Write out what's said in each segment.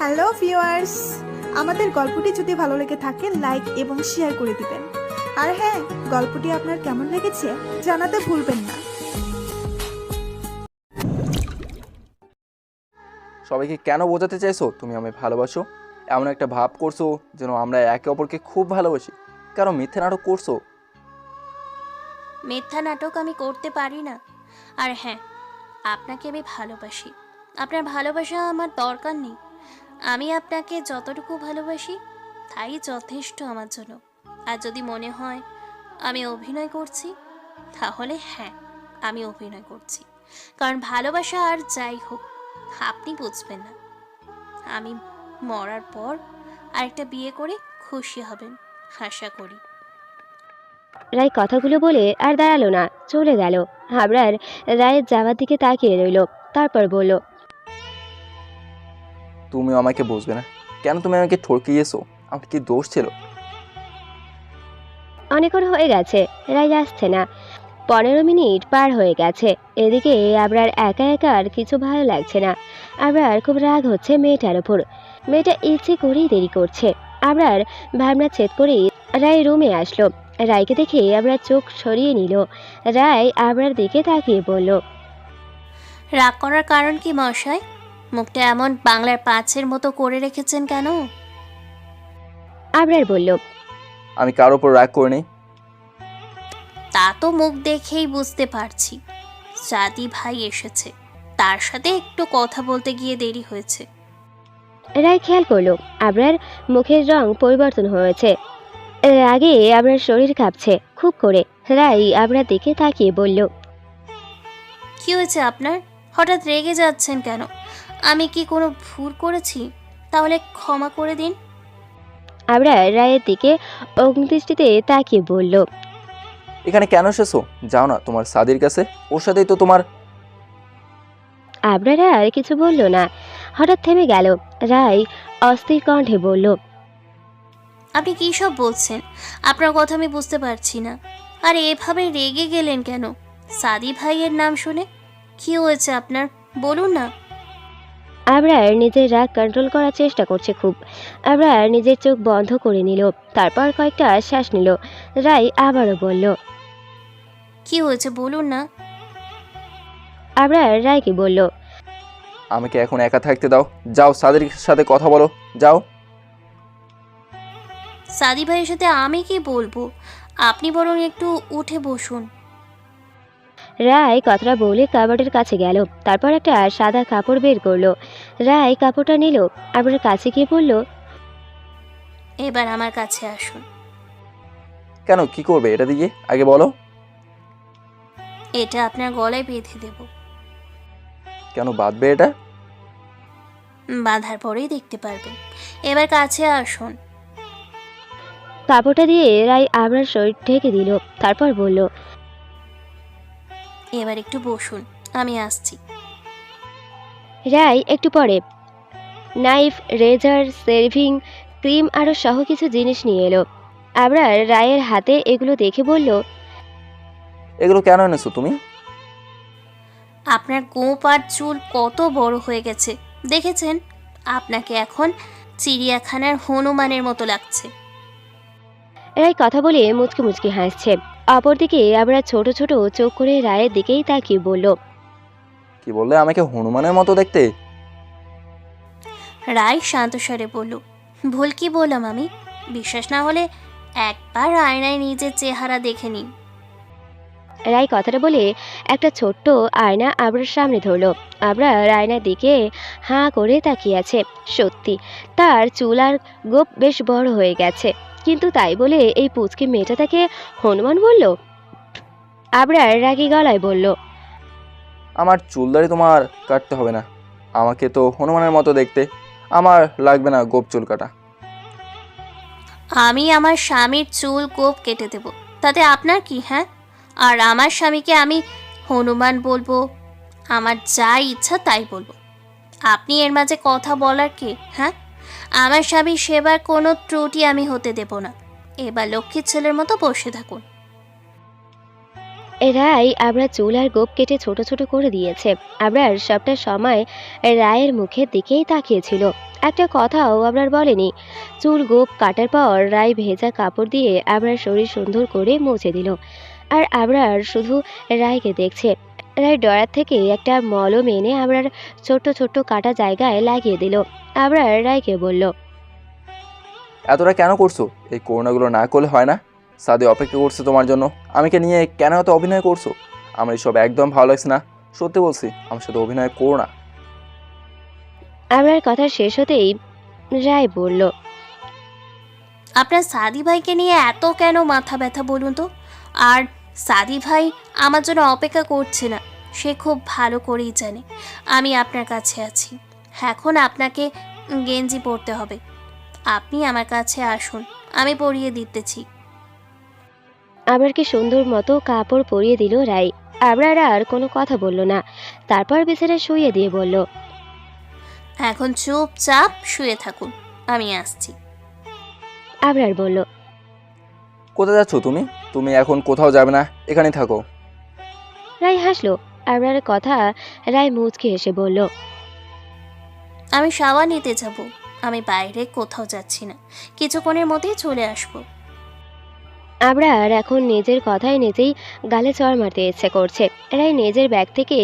Hello viewers আমাদের গল্পটি যদি ভালো লেগে থাকে লাইক এবং শেয়ার করে দিবেন। আর হ্যাঁ গল্পটি আপনার কেমন লেগেছে জানাতে ভুলবেন না। সবাইকে কেন বোঝাতে চাইছো? তুমি আমায় ভালোবাসো। এমন একটা ভাব করছ যেন আমরা একে অপরকে খুব ভালোবাসি। কারণ মিথ্যে নাটক করছ? মিথ্যা নাটক আমি করতে পারি না। আর হ্যাঁ আপনাকে আমি ভালোবাসি। আপনার ভালোবাসা আমার দরকার নেই। আমি আপনাকে যতটুকু ভালোবাসি, তাই যথেষ্ট আমার জন্য। আর যদি মনে হয় আমি অভিনয় করছি, তাহলে হ্যাঁ আমি অভিনয় করছি। কারণ ভালোবাসা আর যাই হোক, আপনি বুঝবেন না। আমি মরার পর আরেকটা বিয়ে করে খুশি হবেন, আশা করি। রায় কথাগুলো বলে আর দাঁড়াল না, চলে গেল। আবরার রায়ের যাওয়ার দিকে তাকিয়ে রইল, তারপর বলল তুমি আমাকে বুঝবে না। কেন তুমি আমাকে ঠকিয়েছো আমার কি দোষ ছিল? অনেকক্ষণ হয়ে গেছে রায় আসছে না। পনেরো মিনিট পার হয়ে গেছে। এদিকে আবরার একা একা আর কিছু ভালো লাগছে না। আবরার খুব রাগ হচ্ছে মেয়েটার ওপর মেয়েটা ইচ্ছে করেই দেরি করছে। আবরার ভাবনা ছেদ করেই রায় রুমে আসলো। রায়কে দেখে আবরার চোখ সরিয়ে নিল। রায় আবরার দিকে তাকিয়ে বলল রাগ করার কারণ কি মশাই মুখটা এমন বাংলার পাঁচের মতো করে রেখেছেন কেন? আবরার বলল আমি কার ওপর রাগ করে নেই। তা তো মুখ দেখেই বুঝতে পারছি। সাদি ভাই এসেছে। তার সাথে একটু কথা বলতে গিয়ে দেরি হয়েছে। রায় খেয়াল করল আবরার মুখের রং পরিবর্তন হয়েছে। আগে আবরার শরীর কাঁপছে খুব করে। রায় আবরার দিকে তাকিয়ে বলল কি হয়েছে আপনার? হঠাৎ রেগে যাচ্ছেন কেন? আমি কি কোনো ভুল করেছি? তাহলে ক্ষমা করে দিন। আবরার রায়ের দিকে অগ্নিদৃষ্টিতে তাকিয়ে বলল এখানে কেন এসেছ? যাও না তোমার সাদির কাছে। ওর সাথেই তো তোমার আবরার আর কিছু বলল না। হঠাৎ থেমে গেল। রায় অস্থির কণ্ঠে বলল আপনি কী সব বলছেন? আপনার কথা আমি বুঝতে পারছি না। আর এভাবে রেগে গেলেন কেন? সাদি ভাইয়ের নাম শুনে কি হয়েছে আপনার? বলুন না। আবরার নিজের রাগ কন্ট্রোল করার চেষ্টা করছে খুব। আবরার নিজের চোখ বন্ধ করে নিল তারপর কয়েকটা শ্বাস নিল। রায় আবারও বলল কি হয়েছে বলুন না? আবরার রায়কে বলল আমাকে এখন একা থাকতে দাও। যাও সাদির সাথে কথা বলো। যাও। সাদি ভাইয়ের সাথে আমি কি বলব? আপনি বরং একটু উঠে বসুন। রায় কথাটা বলে কাবার্ডের কাছে গেল। তারপর একটা সাদা কাপড় বের করল। রায় কাপড়টা নিল আবার কাছে গিয়ে বলল এবার আমার কাছে আসুন। কেন কি করবে এটা দিয়ে? আগে বলো। এটা আপনার গলায় বেঁধে দেব। কেন বাঁধবে এটা? বাঁধার পরেই দেখতে পারবেন। এবার কাছে আসুন। কাপড়টা দিয়ে রায় আবরার শরীর ঢেকে দিল। তারপর বলল এবার একটু বসুন আমি আসছি। রায় একটু পরে। নাইফ রেজার সেভিং ক্রিম আরও সহ কিছু জিনিস নিয়ে এলো। আবরার রায়ের হাতে এগুলো দেখে বলল এগুলো কেন এনেছো তুমি? আপনার গোপ আর চুল কত বড় হয়ে গেছে। দেখেছেন? আপনাকে এখন চিড়িয়াখানার হনুমানের মতো লাগছে। রায় কথা বলে মুচকি মুচকি হাসছে। অপরদিকে আবরা ছোট ছোট চোখ করে রায়ের দিকেই তাকিয়ে বলল কি বললে আমাকে হনুমানের মতো দেখতে? রায় শান্তস্বরে বলল ভুল কি বললাম আমি? বিশ্বাস না হলে একবার আয়নায় নিজের চেহারা দেখে নিন। রায় কথাটা বলে একটা ছোট্ট আয়না আবরার সামনে ধরলো। আবরা আয়নার দিকে হাঁ করে তাকিয়ে আছে। সত্যি তার চুল আর গোপ বেশ বড় হয়ে গেছে। কিন্তু তাই বলে এই পুচকি মেয়েটা তাকে হনুমান বলল? আবরার রাগি গলায় বলল আমার চুলদারি তোমার কাটতে হবে না। আমাকে তো হনুমানের মতো দেখতে। আমার লাগবে না গোপ চুল কাটা। আমি আমার স্বামীর চুল গোপ কেটে দেব। তাতে আপনার কি হ্যাঁ? আর আমার স্বামীকে আমি হনুমান বলব আমার যা ইচ্ছা তাই বলব। আপনি এর মাঝে কথা বলার কে হ্যাঁ? আমার স্বামীর সেবার কোনো ত্রুটি আমি হতে দেব না। এবার লক্ষ্মীর ছেলের মতো বসে থাকুন। রায় আমরা চুল আর গোপ কেটে ছোট ছোট করে দিয়েছে। আবরার সবটা সময় রায়ের মুখের দিকেই তাকিয়েছিল। একটা কথাও আবরার বলেনি। চুল গোপ কাটার পর রায় ভেজা কাপড় দিয়ে আবরার শরীর সুন্দর করে মুছে দিল। আর আবরার শুধু রায়কে দেখছে। ডয়ার থেকে একটা মলম এনে আবরার ছোট্ট ছোট্ট কাটা জায়গায় লাগিয়ে দিল। আবরার রায়কে বলল এতটা কেন করছ? এই করোনাগুলো না করলে হয় না। সাদি অপেক্ষা করছে তোমার জন্য। আমাকে নিয়ে কেন এত অভিনয় করছ? আমার এসব একদম ভালো লাগছে না। সত্যি বলছি আমার সাথে অভিনয় করো না। আবরার কথা শেষ হতেই রায় বলল আপনার সাদি ভাইকে নিয়ে এত কেন মাথা ব্যথা বলুন তো? আর সাদি ভাই আমার জন্য অপেক্ষা করছে না। সে খুব ভালো করেই জানে। আমি আপনার কাছে আছি। এখন আপনাকে গেঞ্জি পরতে হবে। আপনি আমার কাছে আসুন। আমি পরিয়ে দিতেছি। আবরারকে সুন্দর মতো কাপড় পরিয়ে দিল রায় আবরার আর কোনো কথা বলল না। তারপর বিছানায় শুয়ে দিয়ে বলল এখন চুপচাপ শুয়ে থাকুন। আমি আসছি। আবরার বলল কোথায় যাচ্ছ তুমি? তুমি এখন কোথাও যাবে না এখানেই থাকো। রায় হাসলো আবরারের কথা রায় মুচকে এসে বলল আমি শাওয়ার নিতে যাব আমি বাইরে কোথাও যাচ্ছি না কিছুক্ষণের মধ্যেই চলে আসব। আবরার এখন নিজের কথায় নিজেই গালে চড় মারতে ইচ্ছে করছে। রায় নিজের ব্যাগ থেকে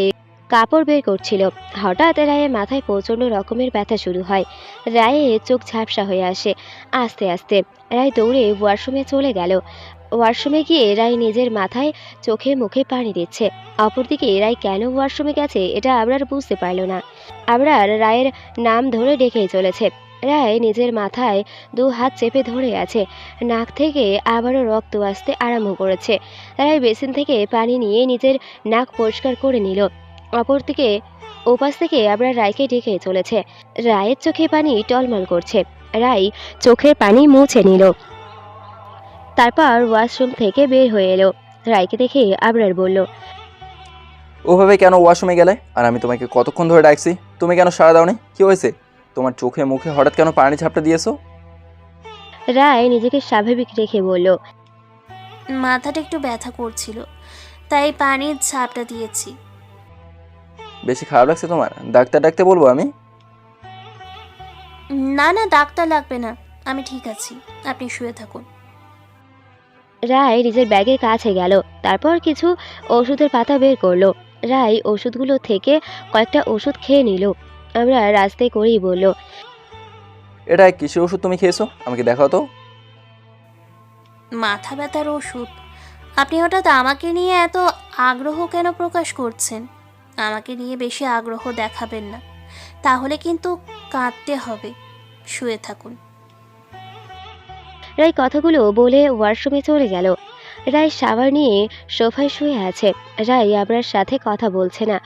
কাপড় বের করছিল। হঠাৎ রায়ের মাথায় প্রচণ্ড রকমের ব্যথা শুরু হয়। রায়ে চোখ ঝাপসা হয়ে আসে আস্তে আস্তে। রায় দৌড়ে ওয়াশরুমে চলে গেল। ওয়াশরুমে গিয়ে রায় নিজের মাথায় চোখে মুখে পানি দিচ্ছে। অপরদিকে রায় কেন ওয়াশরুমে গেছে এটা আবরার বুঝতে পারল না। আবরার রায়ের নাম ধরে ডেকেই চলেছে। রায় নিজের মাথায় দু হাত চেপে ধরে আছে। নাক থেকে আবারও রক্ত আসতে আরম্ভ করেছে। রায় বেসিন থেকে পানি নিয়ে নিজের নাক পরিষ্কার করে নিল। অপরদিকে ওপাশ থেকে আবার রায়কে ডেকে চলেছে। রায়ের চোখে পানি টলমল করছে। রায় চোখের পানি মুছে নিল। তারপর ওয়াশরুম থেকে বের হয়ে এলো। রায়কে দেখে আবরার বলল ওভাবে কেন ওয়াশরুমে গেলে? আর আমি তোমাকে কতক্ষণ ধরে ডাকছি? তুমি কেন সাড়া দাওনি? কি হয়েছে? তোমার চোখে মুখে হঠাৎ কেন পানি ঝাপটা দিয়েছ? রায় নিজেকে স্বাভাবিক রেখে বলল মাথাটা একটু ব্যথা করছিল তাই পানির ঝাপটা দিয়েছি। বেশি খারাপ লাগছে তোমার? ডাক্তার ডাকতে বলব আমি? না না ডাক্তার লাগবে না। আমি ঠিক আছি। আপনি শুয়ে থাকুন। রায় নিজের ব্যাগের কাছে গেল তারপর কিছু ওষুধের পাতা বের করল। রায় ওষুধগুলো থেকে কয়েকটা ওষুধ খেয়ে নিল। আমরা রাস্তায় করেই বলল এটা কিসের ওষুধ তুমি খেয়েছো? আমাকে দেখাও তো। মাথা ব্যথার ওষুধ? আপনি হঠাৎ আমাকে নিয়ে এত আগ্রহ কেন প্রকাশ করছেন? আমাকে নিয়ে বেশি আগ্রহ দেখাবেন না। তাহলে কিন্তু কাঁদতে হবে। শুয়ে থাকুন। রায় কথাগুলো বলে ওয়াশরুমে চলে গেল। রায় শাওয়ার নিয়ে সোফায় শুয়ে আছে। রায় আবরার সাথে কথা বলছে না।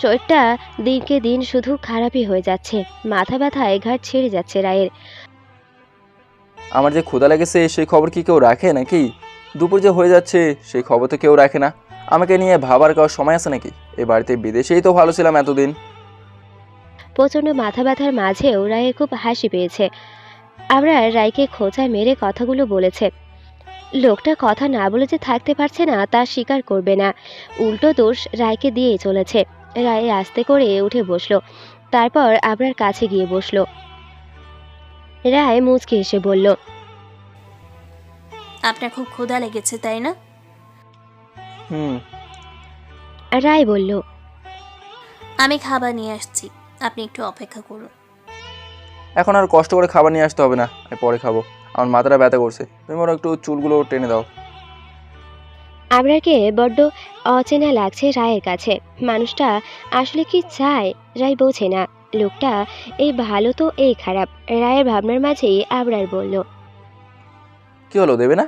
শরীরটা দিনকে দিন শুধু খারাপই হয়ে যাচ্ছে। মাথা ব্যথায় ঘাট ছেড়ে যাচ্ছে রায়ের। আমার যে ক্ষুধা লেগেছে সেই খবর কি কেউ রাখে নাকি? দুপুর যে হয়ে যাচ্ছে সেই খবর তো কেউ রাখে না। আমাকে নিয়ে ভাবার কারোর সময় আছে নাকি? এ বাড়িতে বিদেশেই তো ভালো ছিলাম এতদিন। প্রচণ্ড মাথা ব্যথার মাঝেও রায়ের খুব হাসি পেয়েছে। আমরা রায়কে খোঁচা মেরে কথাগুলো বলেছে। লোকটা কথা না বলে যে থাকতে পারছে না তা স্বীকার করবে না। উল্টো দোষ রায়কে দিয়েই চলেছে। রায় আস্তে করে উঠে বসল। তারপর আবরার কাছে গিয়ে বসল। রায় মুচকে এসে বলল আপনার খুব ক্ষুধা লেগেছে তাই না? হুম। রায় বলল আমি খাবার নিয়ে আসছি। আপনি একটু অপেক্ষা করুন। এখন আর কষ্ট করে খাবার নিয়ে আসতে হবে না আমি পরে খাব। আমার মাথাটা ব্যথা করছে। তুমি বরং একটু চুলগুলো টেনে দাও। আবরারকে বড্ড অচেনা লাগছে রায়ের কাছে। মানুষটা আসলে কি চায় রায় বোঝে না। লোকটা এই ভালো তো এই খারাপ। রায়ের ভাবনার মাঝেই আবরার বলল। কি হলো দেবে না?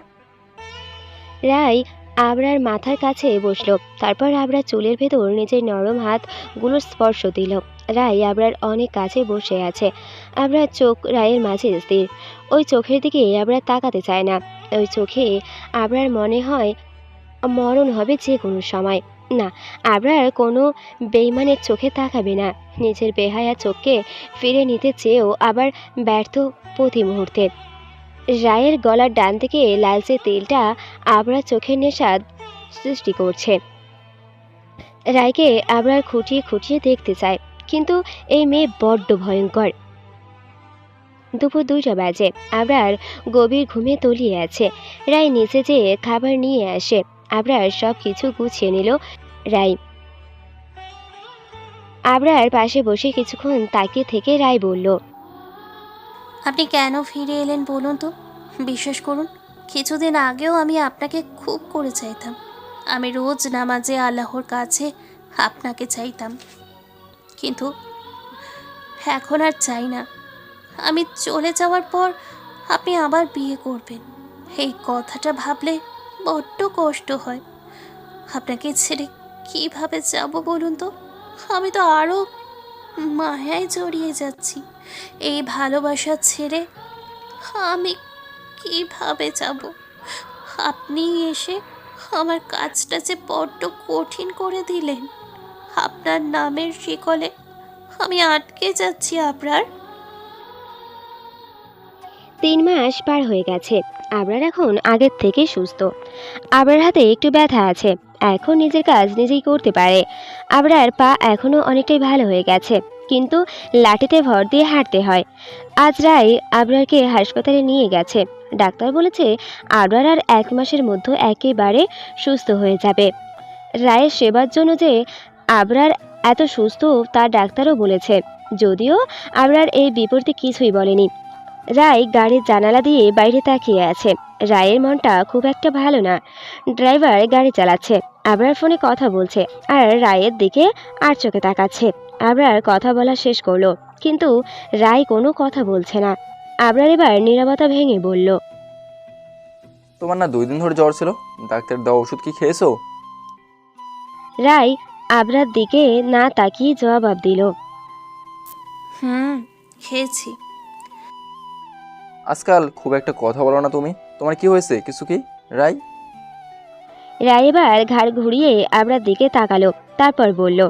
রায় আবরার মাথার কাছে বসল। তারপর আবরার চুলের ভেতর নিজের নরম হাতগুলোর স্পর্শ দিল। রায় আবরার অনেক কাছে বসে আছে। আবরার চোখ রায়ের মাঝে স্থির। ওই চোখের দিকে আবরার তাকাতে চায় না। ওই চোখে আবরার মনে হয় মরণ হবে যে কোনো সময়। না, আবরার কোনো বেইমানের চোখে তাকাবে না। নিজের বেহায়া চোখকে ফিরে নিতে চেয়েও আবার ব্যর্থ প্রতি মুহূর্তে। রায়ের গলার ডান থেকে লালচে তেলটা আবরা চোখের নেশা সৃষ্টি করছে। রায়কে আবরার খুঁটিয়ে খুঁটিয়ে দেখতে চায়। কিন্তু এই মেয়ে বড্ড ভয়ঙ্কর। দুপুর দুইটা বাজে, আবরার গভীর ঘুমে তলিয়ে আছে। রায় নিচে যেয়ে খাবার নিয়ে আসে। আবরার সব কিছু গুছিয়ে নিল রায়। আবরার পাশে বসে কিছুক্ষণ তাকিয়ে থেকে রায় বলল, আপনি কেন ফিরে এলেন বলুন তো? বিশ্বাস করুন, কিছুদিন আগেও আমি আপনাকে খুব করে চাইতাম। আমি রোজ নামাজে আল্লাহর কাছে আপনাকে চাইতাম। কিন্তু এখন আর চাই না। আমি চলে যাওয়ার পর আপনি আবার বিয়ে করবেন। এই কথাটা ভাবলে বড্ড কষ্ট হয়। আপনাকে ছেড়ে কীভাবে যাব বলুন তো? আমি তো আরও মায়ায় জড়িয়ে যাচ্ছি। এই ভালোবাসা ছেড়ে আমি কীভাবে যাব? আপনি এসে আমার কাজটা যে বড্ড কঠিন করে দিলেন। আপনার নামের শিকলে আমি আটকে যাচ্ছি আপনার। তিন মাস পার হয়ে গেছে। আবরার এখন আগের থেকে সুস্থ। আবরার হাতে একটু ব্যথা আছে। এখন নিজের কাজ নিজেই করতে পারে। আবরার পা এখনও অনেকটাই ভালো হয়ে গেছে, কিন্তু লাঠিতে ভর দিয়ে হাঁটতে হয়। আজ রায় আবরারকে হাসপাতালে নিয়ে গেছে। ডাক্তার বলেছে, আবরার আর এক মাসের মধ্যে একেবারে সুস্থ হয়ে যাবে। রায়ের সেবার জন্য যে আবরার এত সুস্থ তা ডাক্তারও বলেছে। যদিও আবরার এই বিপরীতে কিছুই বলেনি। রায় গাড়ির জানালা দিয়ে বাইরে তাকিয়ে আছে। রায়ের মনটা খুব একটা ভালো না। ড্রাইভার গাড়ি চালাচ্ছে। আবরার ফোনে কথা বলছে আর রায়ের দিকে আর চোখে তাকাচ্ছে। আবরার কথা বলা শেষ করল কিন্তু রায় কোনো কথা বলছে না। আবরার এবার নীরবতা ভেঙে বলল তোমার না দুই দিন ধরে জ্বর ছিল? ডাক্তার দেওয়া ওষুধ কি খেয়েছো? রায় আবরার দিকে না তাকিয়ে জবাব দিল হুম খেয়েছি। আজকাল খুব একটা কথা বলো না তুমি। তোমার কি হয়েছে? কিছু কি? রাই? রায় এবার ঘাড় ঘুরিয়ে আবরার দিকে তাকালো তারপর বলল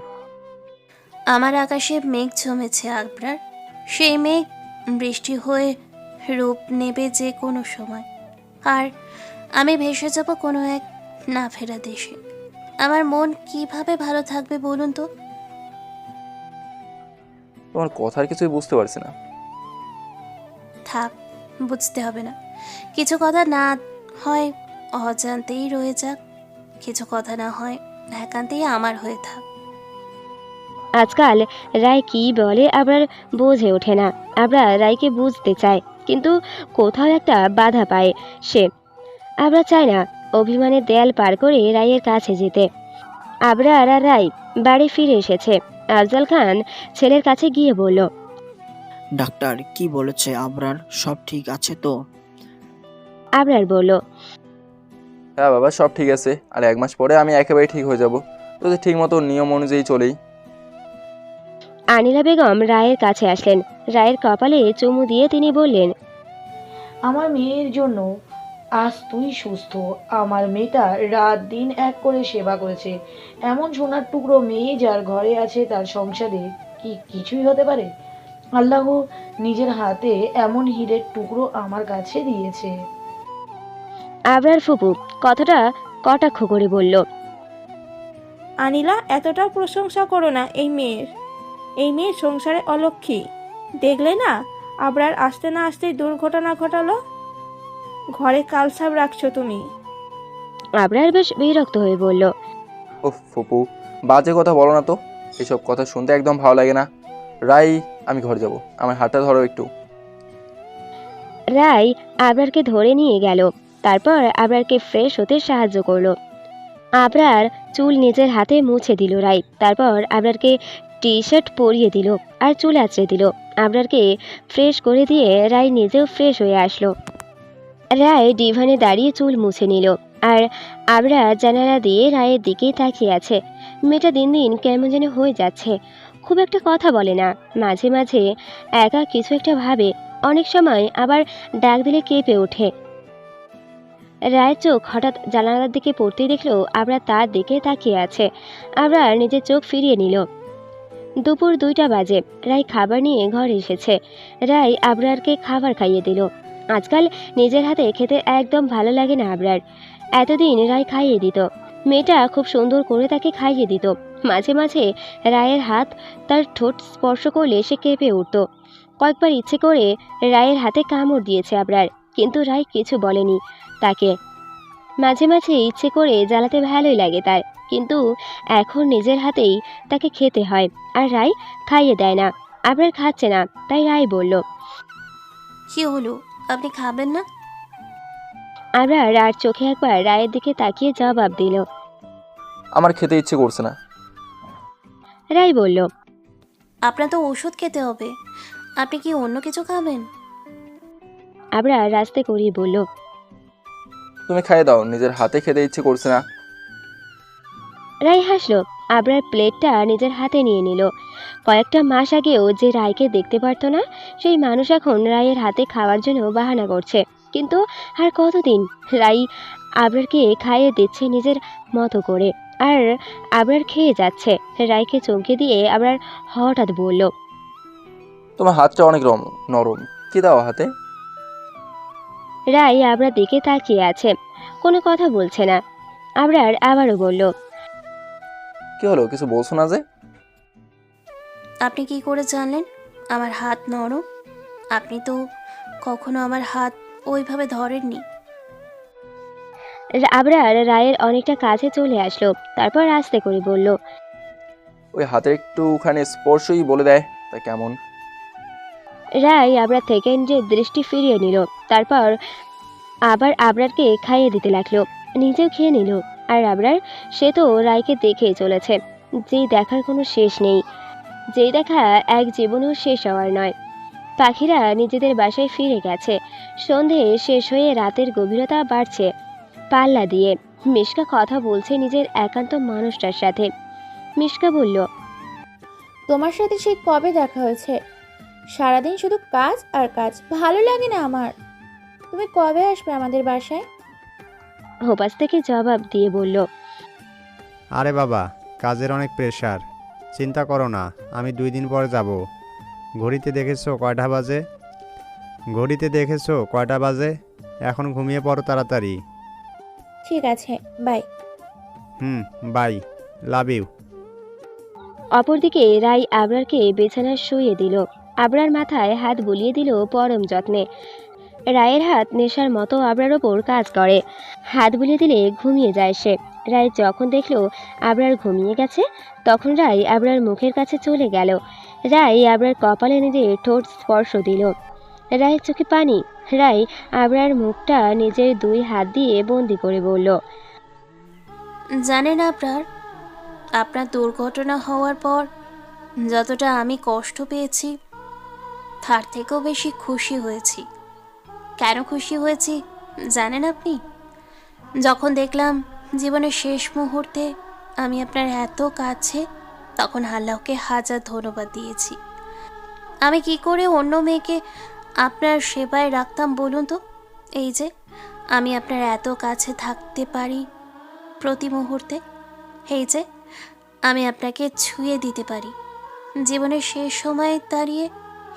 আমার আকাশে মেঘ জমেছে আকবরার সেই মেঘ বৃষ্টি হয়ে রূপ নেবে যে কোনো সময়। আর আমি ভেসে যাব কোনো এক না ফেরা দেশে। আমার মন কীভাবে ভালো থাকবে বলুন তো? তোমার কথার কিছুই বুঝতে পারছি না। থাক বুঝতে হবে না। কিছু কথা না হয় অজান্তেই রয়ে যাক। কিছু কথা না হয় একান্তেই আমার হয়ে থাক। আজকাল রায় কি বলে আবার বোঝে ওঠে না। আমরা রায়কে বুঝতে চায় কিন্তু কোথাও একটা বাধা পায় সে। আমরা চাই না অভিমানের দেয়াল পার করে রায়ের কাছে যেতে। আবরা আর রায় বাড়ি ফিরে এসেছে। আফজাল খান ছেলের কাছে গিয়ে বলল ডাক্তার কি বলেছে আবরার? সব ঠিক আছে তো? আবরার বলল হ্যাঁ বাবা সব ঠিক আছে। আর এক মাস পরে আমি একেবারে ঠিক হয়ে যাব। যদি ঠিক মতো নিয়ম অনুযায়ী চলেই আনিলা বেগম রায়ের কাছে আসলেন। রায়ের কপালে চুমু দিয়ে তিনি বললেন আমার মেয়ের জন্য আজ তুই সুস্থ। আমার মেয়েটা রাত দিন এক করে সেবা করেছে। এমন সোনার টুকরো মেয়ে যার ঘরে আছে তার সংসারে কি কিছুই হতে পারে? আল্লাহ নিজের হাতে এমন হীরের টুকরো আমার কাছে দিয়েছে। আবরার ফুপু কথাটা কটাক্ষ করে বলল আনিলা এতটা প্রশংসা করো না এই মেয়ের। এই মেয়ের সংসারে অলক্ষী। দেখলে না আবরার আসতে না আসতেই দুর্ঘটনা ঘটালো? ঘরে কালসাপ রাখছো তুমি। আবরার বেশ বিরক্ত হয়ে বলল ও ফুপু বাজে কথা বলো না তো। এসব কথা শুনতে একদম ভালো লাগে না। রাই আমি ঘরে যাব। আমার হাতটা ধরো একটু। রাই আবরারকে ধরে নিয়ে গেল। তারপর আবরারকে ফ্রেশ হতে সাহায্য করল। আবরার চুল নিজের হাতে মুছে দিল রাই। তারপর আবরারকে টি শার্ট পরিয়ে দিল আর চুল আঁচড়ে দিল। আবরারকে ফ্রেশ করে দিয়ে রায় নিজেও ফ্রেশ হয়ে আসলো। রায় ডিভানে দাঁড়িয়ে চুল মুছে নিল, আর আবরা জানালা দিয়ে রায়ের দিকেই তাকিয়ে আছে। মেয়েটা দিন দিন কেমন যেন হয়ে যাচ্ছে। খুব একটা কথা বলে না, মাঝে মাঝে একা কিছু একটা ভাবে, অনেক সময় আবার ডাক দিলে কেঁপে ওঠে। রায়ের চোখ হঠাৎ জানালার দিকে পড়তেই দেখল আবরা তার দিকে তাকিয়ে আছে। আবরা নিজের চোখ ফিরিয়ে নিল। দুপুর দুইটা বাজে, রায় খাবার নিয়ে ঘরে এসেছে। রায় আবরারকে খাবার খাইয়ে দিল। আজকাল নিজের হাতে খেতে একদম ভালো লাগে না আবরার। এতদিন রায় খাইয়ে দিত। মেয়েটা খুব সুন্দর করে তাকে খাইয়ে দিত। মাঝে মাঝে রায়ের হাত তার ঠোঁট স্পর্শ করলে সে কেঁপে উঠত। কয়েকবার ইচ্ছে করে রায়ের হাতে কামড় দিয়েছে আবরার, কিন্তু রায় কিছু বলেনি তাকে। মাঝে মাঝে ইচ্ছে করে জ্বালাতে ভালোই লাগে তার, কিন্তু এখন নিজের হাতেই তাকে খেতে হয় আর রায় খাইয়ে দেয় না। আবরার খাচ্ছে না, তাই রায় বলল, কি হলো? আপনি খাবেন না? আমরা আর চোখে একবার রায়ের দিকে তাকিয়ে জবাব দিল। আমার খেতে ইচ্ছে করছে না। রায় বলল আপনার তো ওষুধ খেতে হবে। আপনি কি অন্য কিছু খাবেন? আমরা রাস্তে করিয়ে বলল তুমি খাইয়ে দাও নিজের হাতে খেতে ইচ্ছে করছে না। রায় হাসলো আবরার প্লেটটা নিজের হাতে নিয়ে নিল। কয়েকটা মাস আগেও যে রায়কে দেখতে পারতো না সেই মানুষ এখন রায়ের হাতে খাওয়ার জন্য বাহানা করছে। কিন্তু আর কতদিন? রাই আবরারকে খাইয়ে দিচ্ছে নিজের মতো করে। আর আবরার খেয়ে যাচ্ছে। রায়কে চমকে দিয়ে আবরার হঠাৎ বলল তোমার হাতটা অনেক রম নরম। কি দাও হাতে? রায় আবরার দিকে তাকিয়ে আছে। কোনো কথা বলছে না। আবরার আবারও বলল কি হলো কিছু বলছো না যে? আপনি কি করে জানলেন? আমার হাত নরম। আপনি তো কখনো আমার হাত ওইভাবে ধরেননি। আবরার রায়ের অনেকটা কাছে চলে আসলো তারপর আস্তে করে বলল ওই হাতের একটুখানি স্পর্শই বলে দেয় তা কেমন? রায় আবরার থেকে নিজের দৃষ্টি ফিরিয়ে নিল তারপর আবার আবরারকে খাইয়ে দিতে লাগল নিজেও খেয়ে নিল। আর আবরার, সে তো রায়কে দেখেই চলেছে। যেই দেখার কোনো শেষ নেই। যেই দেখা এক জীবনেও শেষ হওয়ার নয়। পাখিরা নিজেদের বাসায় ফিরে গেছে। সন্ধে শেষ হয়ে রাতের গভীরতা বাড়ছে পাল্লা দিয়ে। মিশকা কথা বলছে নিজের একান্ত মানুষটার সাথে। মিশকা বলল, তোমার সাথে সেই কবে দেখা হয়েছে? সারাদিন শুধু কাজ আর কাজ। ভালো লাগে না আমার। তুমি কবে আসবে আমাদের বাসায়? হোপাস থেকে জবাব দিয়ে বলল আরে বাবা কাজের অনেক প্রেশার চিন্তা করো না আমি দুই দিন পর যাব। ঘড়িতে দেখেছ কয়টা বাজে? ঘড়িতে দেখেছ কয়টা বাজে? এখন ঘুমিয়ে পড়ো তাড়াতাড়ি। ঠিক আছে bye hmm bye love you অপরদিকে রাই আবরারকে বিছানায় শুয়ে দিল। আবরার মাথায় হাত বুলিয়ে দিল পরম যত্নে। রায়ের হাত নেশার মতো আবরার ওপর কাজ করে। হাত বুলিয়ে দিলে ঘুমিয়ে যায় সে। রায় যখন দেখল আবরার ঘুমিয়ে গেছে, তখন রায় আবরার মুখের কাছে চলে গেল। রায় আবরার কপালে নিজের ঠোঁট স্পর্শ দিল। রায়ের চোখে পানি। রায় আবরার মুখটা নিজের দুই হাত দিয়ে বন্দি করে বলল, জানেন আপনার আপনার দুর্ঘটনা হওয়ার পর যতটা আমি কষ্ট পেয়েছি, তার থেকেও বেশি খুশি হয়েছি। কেন খুশি হয়েছি জানেন আপনি? যখন দেখলাম জীবনের শেষ মুহূর্তে আমি আপনার এত কাছে, তখন আল্লাহকে হাজার ধন্যবাদ দিয়েছি। আমি কি করে অন্য মেয়েকে আপনার সেবায় রাখতাম বলুন তো? এই যে, আমি আপনার এত কাছে থাকতে পারি প্রতি মুহূর্তে। এই যে, আমি আপনাকে ছুঁয়ে দিতে পারি। জীবনের শেষ সময়ে দাঁড়িয়ে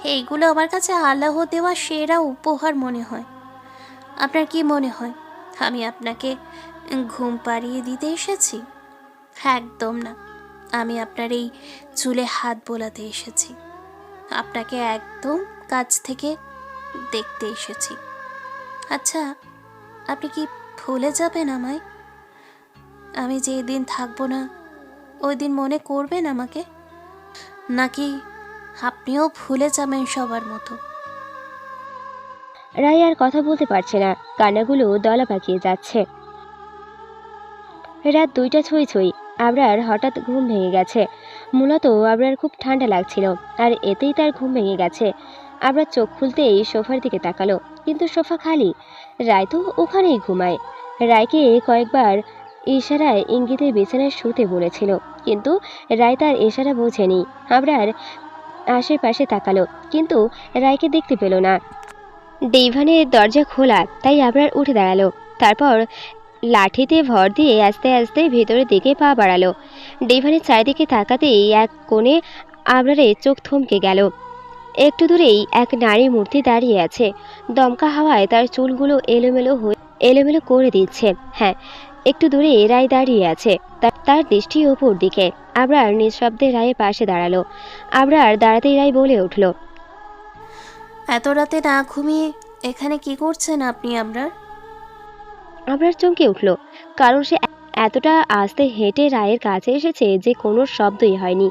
এইগুলো আমার কাছে আল্লাহ দেওয়া সেরা উপহার মনে হয়। আপনার কি মনে হয়? আমি আপনাকে ঘুম পাড়িয়ে দিতে এসেছি? একদম না। আমি আপনার এই চুলে হাত বোলাতে এসেছি। আপনাকে একদম কাছ থেকে দেখতে এসেছি। আচ্ছা আপনি কি ভুলে যাবেন আমায়? আমি যেই দিন থাকব না, ওই দিন মনে করবেন আমাকে? নাকি আপনিও ভুলে যাবেন সবার মতো। রায় আর কথা বলতে পারছে না। কান্নাগুলো দলা পাকিয়ে যাচ্ছে। রাত দুইটা ছুঁই ছুঁই আবরার হঠাৎ ঘুম ভেঙে গেছে। মূলত আবরার খুব ঠান্ডা লাগছিল আর এতেই তার ঘুম ভেঙে গেছে। আবরার চোখ খুলতেই সোফার দিকে তাকালো, কিন্তু সোফা খালি। রায় তো ওখানেই ঘুমায়। রায়কে কয়েকবার ইশারায় ইঙ্গিতে বিছানায় শুতে বলেছিল, কিন্তু রায় তার ইশারা বোঝেনি। আবরার আশেপাশে তাকালো, কিন্তু রায়কে দেখতে পেল না। ডেইভানের দরজা খোলা, তাই আবরার উঠে দাঁড়াল। তারপর লাঠিতে ভর দিয়ে আস্তে আস্তে ভেতরের দিকে পা বাড়ালো। ডেইভানের চারিদিকে তাকাতেই এক কোণে আবরারে চোখ থমকে গেল। একটু দূরেই এক নারী মূর্তি দাঁড়িয়ে আছে। দমকা হাওয়ায় তার চুলগুলো এলোমেলো হয়ে এলোমেলো করে দিচ্ছে। হ্যাঁ একটু দূরে রায় দাঁড়িয়ে আছে। তার দৃষ্টি ওপর দিকে। আবরার নিঃশব্দে রায়ের পাশে দাঁড়াল। আবরার দাঁড়াতেই রায় বলে উঠল এত রাতে না ঘুমিয়ে এখানে কি করছেন আপনি আপনার আবরার চমকে উঠল কারণ সে এতটা আস্তে হেঁটে রায়ের কাছে এসেছে যে কোনো শব্দই হয়নি।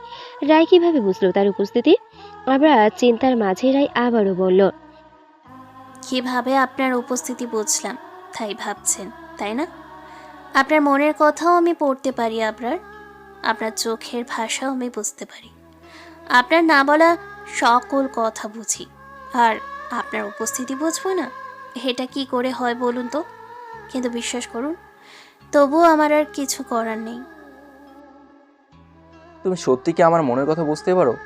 রায় কীভাবে বুঝলো তার উপস্থিতি? আবরা চিন্তার মাঝে রায় আবারও বলল কীভাবে আপনার উপস্থিতি বুঝলাম তাই ভাবছেন তাই না? আপনার মনের কথাও আমি পড়তে পারি আপনার আপনার চোখের ভাষাও আমি বুঝতে পারি। আপনার না বলা সকল কথা বুঝি। আর আপনার উপস্থিতি বুঝব না? এটা কি করে হয় বলুন তো? কিন্তু বিশ্বাস করুন, তবুও আমার আর কিছু করার নেই। তুমি সত্যি কি আমার মনের কথা বুঝতে পারো?